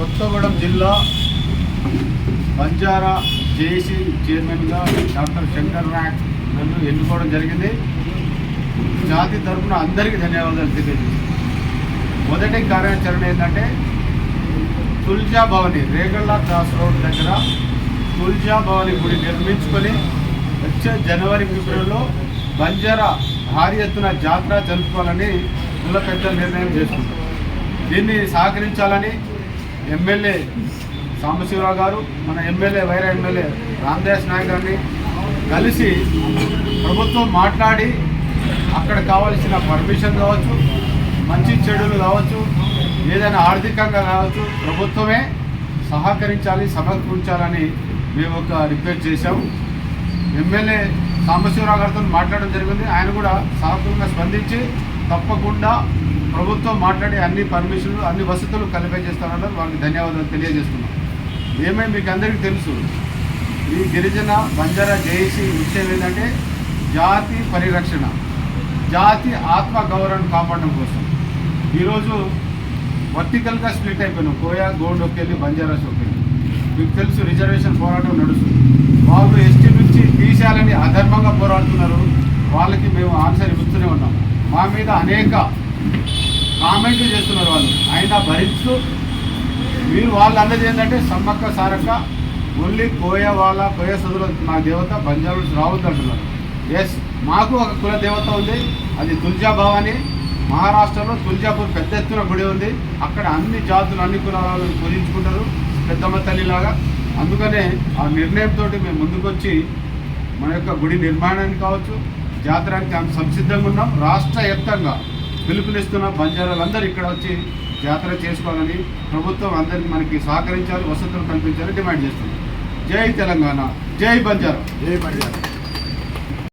కొత్తగూడెం జిల్లా బంజారా జేసీ చైర్మన్గా డాక్టర్ శంకర్ నాయక్ నన్ను ఎన్నుకోవడం జరిగింది. జాతి తరఫున అందరికీ ధన్యవాదాలు తెలియజేస్తాను మొదటి కార్యాచరణ ఏంటంటే తుల్జా భవని రేగళ్ళ క్రాస్ రోడ్ దగ్గర తుల్జా భవని గుడి నిర్మించుకొని వచ్చే జనవరి ఫిబ్రవరిలో బంజారా భారీ ఎత్తున జాతర జరుపుకోవాలని కుల పెద్ద నిర్ణయం చేసుకుంటాం దీన్ని సహకరించాలని ఎమ్మెల్యే సాంబశివరావు గారు మన ఎమ్మెల్యే వైరా ఎమ్మెల్యే రామదాస్ నాయక్ గారిని కలిసి ప్రభుత్వం మాట్లాడి అక్కడ కావాల్సిన పర్మిషన్ కావచ్చు మంచి చెడులు కావచ్చు ఏదైనా ఆర్థికంగా కావచ్చు ప్రభుత్వమే సహకరించాలి సమకూర్చాలని మేము ఒక రిక్వెస్ట్ చేశాము ఎమ్మెల్యే సాంబశివరావు గారితో మాట్లాడడం జరిగింది. ఆయన కూడా సానుకూలంగా స్పందించి తప్పకుండా ప్రభుత్వం మాట్లాడి అన్ని పర్మిషన్లు అన్ని వసతులు కలిపే వాళ్ళకి ధన్యవాదాలు తెలియజేస్తున్నాం. ఏమై మీకు అందరికీ తెలుసు ఈ గిరిజన బంజారా జేఏసీ విషయం ఏంటంటే జాతి పరిరక్షణ జాతి ఆత్మ గౌరవం కాపాడడం కోసం. ఈరోజు వర్టికల్గా స్ప్లిట్ అయిపోయినాం కోయా గోల్డ్ ఒకేళ్ళి బంజారా వెళ్ళి మీకు తెలుసు రిజర్వేషన్ పోరాటం నడుస్తుంది. వాళ్ళు ఎస్టీ నుంచి తీసేయాలని అధర్మంగా పోరాడుతున్నారు. వాళ్ళకి మేము ఆన్సర్ ఇస్తూనే ఉన్నాం. మా మీద అనేక కామెంట్లు చేస్తున్నారు వాళ్ళు. ఆయన భరిస్తూ మీరు వాళ్ళు అన్నది ఏంటంటే సమ్మక్క సారక్క ఓన్లీ కోయ వాళ్ళ కోయ సదులు మా దేవత బంజారు రావద్దు అంటున్నారు. ఎస్ మాకు ఒక కుల దేవత ఉంది. అది తుల్జా భవాని. మహారాష్ట్రలో తుల్జాపూర్ పెద్ద ఎత్తున గుడి ఉంది. అక్కడ అన్ని జాతులు అన్ని కులాలను పూజించుకుంటారు. పెద్దమ్మ తల్లిలాగా. అందుకనే ఆ నిర్ణయంతో మేము ముందుకొచ్చి మన యొక్క గుడి నిర్మాణానికి కావచ్చు జాతరానికి అంత సంసిద్ధంగా ఉన్నాం. రాష్ట్ర వ్యాప్తంగా పిలుపునిస్తున్న బంజారాలందరూ ఇక్కడ వచ్చి జాతర చేసుకోవాలని ప్రభుత్వం అందరికీ మనకి సహకరించాలి వసతులు కల్పించాలని డిమాండ్ చేస్తుంది. జై తెలంగాణ జై బంజారా. జై బంజారా.